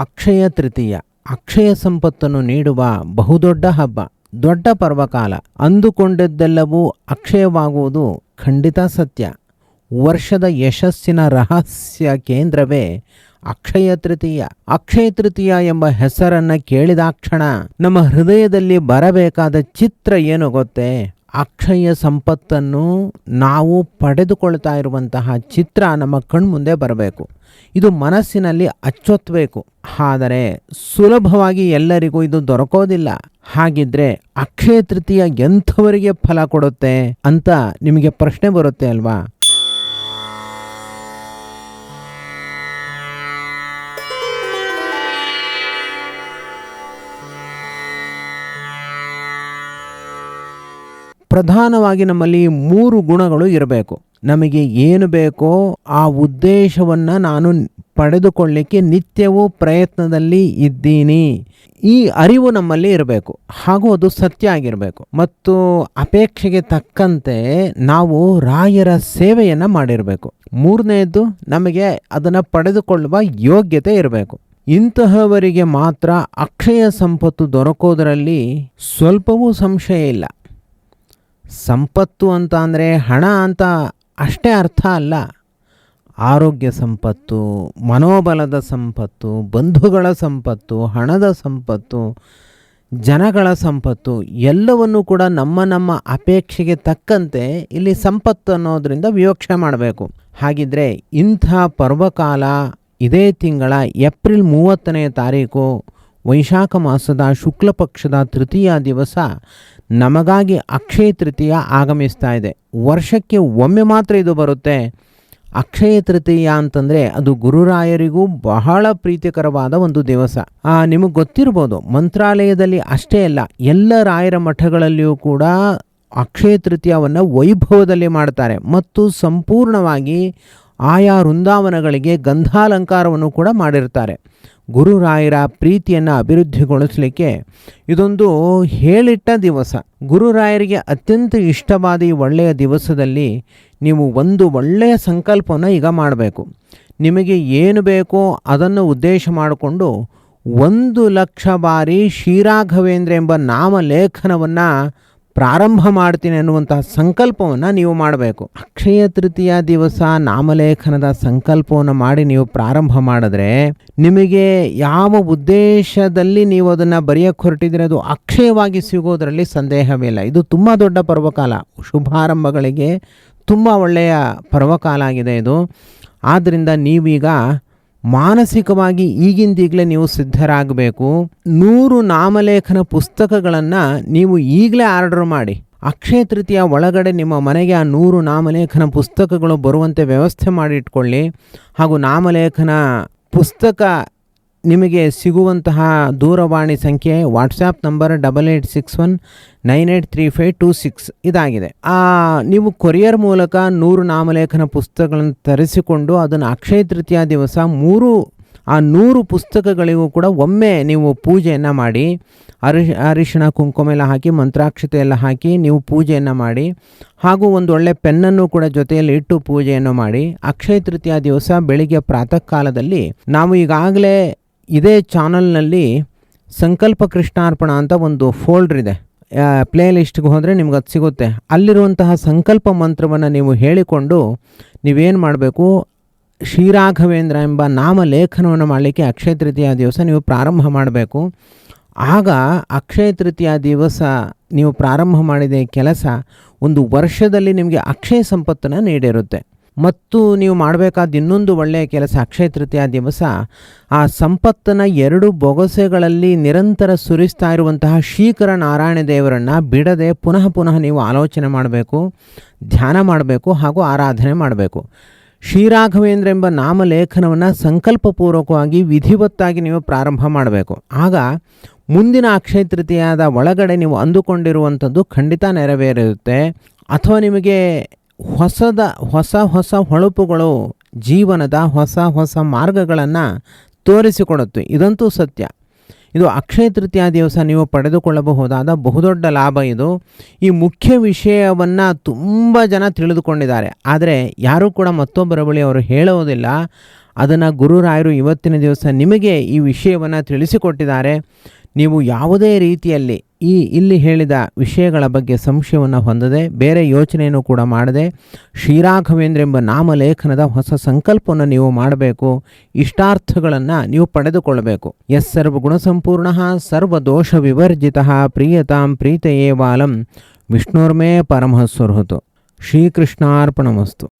ಅಕ್ಷಯ ತೃತೀಯ. ಅಕ್ಷಯ ಸಂಪತ್ತನ್ನು ನೀಡುವ ಬಹುದೊಡ್ಡ ಹಬ್ಬ, ದೊಡ್ಡ ಪರ್ವಕಾಲ. ಅಂದುಕೊಂಡದ್ದೆಲ್ಲವೂ ಅಕ್ಷಯವಾಗುವುದು ಖಂಡಿತ ಸತ್ಯ. ವರ್ಷದ ಯಶಸ್ಸಿನ ರಹಸ್ಯ ಕೇಂದ್ರವೇ ಅಕ್ಷಯ ತೃತೀಯ. ಅಕ್ಷಯ ತೃತೀಯ ಎಂಬ ಹೆಸರನ್ನು ಕೇಳಿದಾಕ್ಷಣ ನಮ್ಮ ಹೃದಯದಲ್ಲಿ ಬರಬೇಕಾದ ಚಿತ್ರ ಏನು ಗೊತ್ತೇ? ಅಕ್ಷಯ ಸಂಪತ್ತನ್ನು ನಾವು ಪಡೆದುಕೊಳ್ತಾ ಇರುವಂತಹ ಚಿತ್ರ ನಮ್ಮ ಕಣ್ಮುಂದೆ ಬರಬೇಕು. ಇದು ಮನಸ್ಸಿನಲ್ಲಿ ಅಚ್ಚೊತ್ತಬೇಕು ಆದರೆ ಸುಲಭವಾಗಿ ಎಲ್ಲರಿಗೂ ಇದು ದೊರಕೋದಿಲ್ಲ. ಹಾಗಿದ್ರೆ ಅಕ್ಷಯ ತೃತೀಯ ಎಂಥವರಿಗೆ ಫಲ ಕೊಡುತ್ತೆ ಅಂತ ನಿಮಗೆ ಪ್ರಶ್ನೆ ಬರುತ್ತೆ ಅಲ್ವಾ? ಪ್ರಧಾನವಾಗಿ ನಮ್ಮಲ್ಲಿ ಮೂರು ಗುಣಗಳು ಇರಬೇಕು. ನಮಗೆ ಏನು ಬೇಕೋ ಆ ಉದ್ದೇಶವನ್ನು ನಾನು ಪಡೆದುಕೊಳ್ಳಿಕ್ಕೆ ನಿತ್ಯವೂ ಪ್ರಯತ್ನದಲ್ಲಿ ಇದ್ದೀನಿ. ಈ ಅರಿವು ನಮ್ಮಲ್ಲಿ ಇರಬೇಕು. ಹಾಗೂ ಅದು ಸತ್ಯ ಆಗಿರಬೇಕು. ಮತ್ತು ಅಪೇಕ್ಷೆಗೆ ತಕ್ಕಂತೆ ನಾವು ರಾಯರ ಸೇವೆಯನ್ನು ಮಾಡಿರಬೇಕು. ಮೂರನೆಯದು ನಮಗೆ ಅದನ್ನು ಪಡೆದುಕೊಳ್ಳುವ ಯೋಗ್ಯತೆ ಇರಬೇಕು. ಇಂತಹವರಿಗೆ ಮಾತ್ರ ಅಕ್ಷಯ ಸಂಪತ್ತು ದೊರಕೋದರಲ್ಲಿ ಸ್ವಲ್ಪವೂ ಸಂಶಯ ಇಲ್ಲ. ಸಂಪತ್ತು ಅಂತ ಅಂದರೆ ಹಣ ಅಂತ ಅಷ್ಟೇ ಅರ್ಥ ಅಲ್ಲ. ಆರೋಗ್ಯ ಸಂಪತ್ತು, ಮನೋಬಲದ ಸಂಪತ್ತು, ಬಂಧುಗಳ ಸಂಪತ್ತು, ಹಣದ ಸಂಪತ್ತು, ಜನಗಳ ಸಂಪತ್ತು ಎಲ್ಲವನ್ನು ಕೂಡ ನಮ್ಮ ನಮ್ಮ ಅಪೇಕ್ಷೆಗೆ ತಕ್ಕಂತೆ ಇಲ್ಲಿ ಸಂಪತ್ತು ಅನ್ನೋದರಿಂದ ವಿವಕ್ಷೆ ಮಾಡಬೇಕು. ಹಾಗಿದ್ರೆ ಇಂಥ ಪರ್ವಕಾಲ ಇದೇ ತಿಂಗಳ ಏಪ್ರಿಲ್ ಮೂವತ್ತನೇ ತಾರೀಕು ವೈಶಾಖ ಮಾಸದ ಶುಕ್ಲ ಪಕ್ಷದ ತೃತೀಯ ದಿವಸ ನಮಗಾಗಿ ಅಕ್ಷಯ ತೃತೀಯ ಆಗಮಿಸ್ತಾ ಇದೆ. ವರ್ಷಕ್ಕೆ ಒಮ್ಮೆ ಮಾತ್ರ ಇದು ಬರುತ್ತೆ. ಅಕ್ಷಯ ತೃತೀಯ ಅಂತಂದರೆ ಅದು ಗುರುರಾಯರಿಗೂ ಬಹಳ ಪ್ರೀತಿಕರವಾದ ಒಂದು ದಿವಸ. ನಿಮಗೆ ಗೊತ್ತಿರ್ಬೋದು, ಮಂತ್ರಾಲಯದಲ್ಲಿ ಅಷ್ಟೇ ಅಲ್ಲ, ಎಲ್ಲ ರಾಯರ ಮಠಗಳಲ್ಲಿಯೂ ಕೂಡ ಅಕ್ಷಯ ತೃತೀಯವನ್ನು ವೈಭವದಲ್ಲಿ ಮಾಡ್ತಾರೆ. ಮತ್ತು ಸಂಪೂರ್ಣವಾಗಿ ಆಯಾ ವೃಂದಾವನಗಳಿಗೆ ಗಂಧಾಲಂಕಾರವನ್ನು ಕೂಡ ಮಾಡಿರ್ತಾರೆ. ಗುರುರಾಯರ ಪ್ರೀತಿಯನ್ನು ಅಭಿವೃದ್ಧಿಗೊಳಿಸಲಿಕ್ಕೆ ಇದೊಂದು ಹೇಳಿಟ್ಟ ದಿವಸ. ಗುರುರಾಯರಿಗೆ ಅತ್ಯಂತ ಇಷ್ಟವಾದ ಈ ಒಳ್ಳೆಯ ದಿವಸದಲ್ಲಿ ನೀವು ಒಂದು ಒಳ್ಳೆಯ ಸಂಕಲ್ಪವನ್ನು ಈಗ ಮಾಡಬೇಕು. ನಿಮಗೆ ಏನು ಬೇಕೋ ಅದನ್ನು ಉದ್ದೇಶ ಮಾಡಿಕೊಂಡು ಒಂದು ಲಕ್ಷ ಬಾರಿ ಶ್ರೀರಾಘವೇಂದ್ರ ಎಂಬ ನಾಮಲೇಖನವನ್ನು ಪ್ರಾರಂಭ ಮಾಡ್ತೀನಿ ಅನ್ನುವಂತಹ ಸಂಕಲ್ಪವನ್ನು ನೀವು ಮಾಡಬೇಕು. ಅಕ್ಷಯ ತೃತೀಯ ದಿವಸ ನಾಮಲೇಖನದ ಸಂಕಲ್ಪವನ್ನು ಮಾಡಿ ನೀವು ಪ್ರಾರಂಭ ಮಾಡಿದ್ರೆ ನಿಮಗೆ ಯಾವ ಉದ್ದೇಶದಲ್ಲಿ ನೀವು ಅದನ್ನು ಬರೆಯಕ್ಕೆ ಹೊರಟಿದ್ರೆ ಅದು ಅಕ್ಷಯವಾಗಿ ಸಿಗೋದರಲ್ಲಿ ಸಂದೇಹವಿಲ್ಲ. ಇದು ತುಂಬ ದೊಡ್ಡ ಪರ್ವಕಾಲ. ಶುಭಾರಂಭಗಳಿಗೆ ತುಂಬ ಒಳ್ಳೆಯ ಪರ್ವಕಾಲ ಆಗಿದೆ ಇದು. ಆದ್ದರಿಂದ ನೀವೀಗ ಮಾನಸಿಕವಾಗಿ ಈಗಿಂದೀಗಲೇ ನೀವು ಸಿದ್ಧರಾಗಬೇಕು. ನೂರು ನಾಮಲೇಖನ ಪುಸ್ತಕಗಳನ್ನು ನೀವು ಈಗಲೇ ಆರ್ಡರ್ ಮಾಡಿ. ಅಕ್ಷಯ ತೃತೀಯ ಒಳಗಡೆ ನಿಮ್ಮ ಮನೆಗೆ ಆ ನೂರು ನಾಮಲೇಖನ ಪುಸ್ತಕಗಳು ಬರುವಂತೆ ವ್ಯವಸ್ಥೆ ಮಾಡಿಟ್ಕೊಳ್ಳಿ ಹಾಗೂ ನಾಮಲೇಖನ ಪುಸ್ತಕ ನಿಮಗೆ ಸಿಗುವಂತಹ ದೂರವಾಣಿ ಸಂಖ್ಯೆ WhatsApp number double eight six one nine eight three five two six ಇದಾಗಿದೆ. ನೀವು ಕೊರಿಯರ್ ಮೂಲಕ ನೂರು ನಾಮಲೇಖನ ಪುಸ್ತಕಗಳನ್ನು ತರಿಸಿಕೊಂಡು ಅದನ್ನು ಅಕ್ಷಯ ತೃತೀಯ ದಿವಸ ಮೂರು, ಆ ನೂರು ಪುಸ್ತಕಗಳಿಗೂ ಕೂಡ ಒಮ್ಮೆ ನೀವು ಪೂಜೆಯನ್ನು ಮಾಡಿ, ಅರಿಶ್, ಅರಿಶಿಣ, ಕುಂಕುಮ ಎಲ್ಲ ಹಾಕಿ, ಮಂತ್ರಾಕ್ಷತೆ ಎಲ್ಲ ಹಾಕಿ ನೀವು ಪೂಜೆಯನ್ನು ಮಾಡಿ, ಹಾಗೂ ಒಂದು ಒಳ್ಳೆ ಪೆನ್ನನ್ನು ಕೂಡ ಜೊತೆಯಲ್ಲಿ ಇಟ್ಟು ಪೂಜೆಯನ್ನು ಮಾಡಿ, ಅಕ್ಷಯ ತೃತೀಯ ದಿವಸ ಬೆಳಿಗ್ಗೆ ಪ್ರಾತಃ ಕಾಲದಲ್ಲಿ ನಾವು ಈಗಾಗಲೇ ಇದೇ ಚಾನಲ್ನಲ್ಲಿ ಸಂಕಲ್ಪ ಕೃಷ್ಣಾರ್ಪಣ ಅಂತ ಒಂದು ಫೋಲ್ಡ್ರ್ ಇದೆ. ಪ್ಲೇ ಲಿಸ್ಟ್ಗೆ ಹೋದರೆ ನಿಮ್ಗೆ ಅದು ಸಿಗುತ್ತೆ. ಅಲ್ಲಿರುವಂತಹ ಸಂಕಲ್ಪ ಮಂತ್ರವನ್ನು ನೀವು ಹೇಳಿಕೊಂಡು ನೀವೇನು ಮಾಡಬೇಕು? ಶ್ರೀರಾಘವೇಂದ್ರ ಎಂಬ ನಾಮಲೇಖನವನ್ನು ಮಾಡಲಿಕ್ಕೆ ಅಕ್ಷಯ ತೃತೀಯ ದಿವಸ ನೀವು ಪ್ರಾರಂಭ ಮಾಡಬೇಕು. ಆಗ ಅಕ್ಷಯ ತೃತೀಯ ದಿವಸ ನೀವು ಪ್ರಾರಂಭ ಮಾಡಿದ ಕೆಲಸ ಒಂದು ವರ್ಷದಲ್ಲಿ ನಿಮಗೆ ಅಕ್ಷಯ ಸಂಪತ್ತನ್ನು ನೀಡಿರುತ್ತೆ. ಮತ್ತು ನೀವು ಮಾಡಬೇಕಾದ ಇನ್ನೊಂದು ಒಳ್ಳೆಯ ಕೆಲಸ ಅಕ್ಷಯ ತೃತೀಯ ದಿವಸ, ಆ ಸಂಪತ್ತನ್ನು ಎರಡು ಬೊಗಸೆಗಳಲ್ಲಿ ನಿರಂತರ ಸುರಿಸ್ತಾ ಇರುವಂತಹ ಶ್ರೀಕರ ನಾರಾಯಣ ದೇವರನ್ನು ಬಿಡದೆ ಪುನಃ ಪುನಃ ನೀವು ಆಲೋಚನೆ ಮಾಡಬೇಕು, ಧ್ಯಾನ ಮಾಡಬೇಕು ಹಾಗೂ ಆರಾಧನೆ ಮಾಡಬೇಕು. ಶ್ರೀರಾಘವೇಂದ್ರ ಎಂಬ ನಾಮಲೇಖನವನ್ನು ಸಂಕಲ್ಪಪೂರ್ವಕವಾಗಿ, ವಿಧಿವತ್ತಾಗಿ ನೀವು ಪ್ರಾರಂಭ ಮಾಡಬೇಕು. ಆಗ ಮುಂದಿನ ಅಕ್ಷಯ ತೃತೀಯದ ಒಳಗಡೆ ನೀವು ಅಂದುಕೊಂಡಿರುವಂಥದ್ದು ಖಂಡಿತ ನೆರವೇರಿರುತ್ತೆ ಅಥವಾ ನಿಮಗೆ ಹೊಸದ, ಹೊಸ ಹೊಸ ಹೊಳಪುಗಳು ಜೀವನದ ಹೊಸ ಹೊಸ ಮಾರ್ಗಗಳನ್ನು ತೋರಿಸಿಕೊಡುತ್ತೆ. ಇದಂತೂ ಸತ್ಯ. ಇದು ಅಕ್ಷಯ ತೃತೀಯ ದಿವಸ ನೀವು ಪಡೆದುಕೊಳ್ಳಬಹುದಾದ ಬಹುದೊಡ್ಡ ಲಾಭ ಇದು. ಈ ಮುಖ್ಯ ವಿಷಯವನ್ನು ತುಂಬ ಜನ ತಿಳಿದುಕೊಂಡಿದ್ದಾರೆ. ಆದರೆ ಯಾರೂ ಕೂಡ ಮತ್ತೊಬ್ಬರ ಬಳಿ ಅವರು ಹೇಳುವುದಿಲ್ಲ. ಅದನ್ನು ಗುರುರಾಯರು ಇವತ್ತಿನ ದಿವಸ ನಿಮಗೆ ಈ ವಿಷಯವನ್ನು ತಿಳಿಸಿಕೊಟ್ಟಿದ್ದಾರೆ. ನೀವು ಯಾವುದೇ ರೀತಿಯಲ್ಲಿ ಈ ಇಲ್ಲಿ ಹೇಳಿದ ವಿಷಯಗಳ ಬಗ್ಗೆ ಸಂಶಯವನ್ನು ಹೊಂದದೆ ಬೇರೆ ಯೋಚನೆಯನ್ನು ಕೂಡ ಮಾಡದೆ ಶ್ರೀರಾಘವೇಂದ್ರ ಎಂಬ ನಾಮಲೇಖನದ ಹೊಸ ಸಂಕಲ್ಪವನ್ನು ನೀವು ಮಾಡಬೇಕು, ಇಷ್ಟಾರ್ಥಗಳನ್ನು ನೀವು ಪಡೆದುಕೊಳ್ಳಬೇಕು. ಎಸ್ ಸರ್ವ ಗುಣಸಂಪೂರ್ಣ ಸರ್ವದೋಷ ವಿವರ್ಜಿತ ಪ್ರಿಯತಾಂ ಪ್ರೀತೆಯೇ ವಾಲಂ. ವಿಷ್ಣುರ್ಮೇ ಪರಮಃಸ್ವರ್ಹುತು ಶ್ರೀಕೃಷ್ಣಾರ್ಪಣಮಸ್ತು.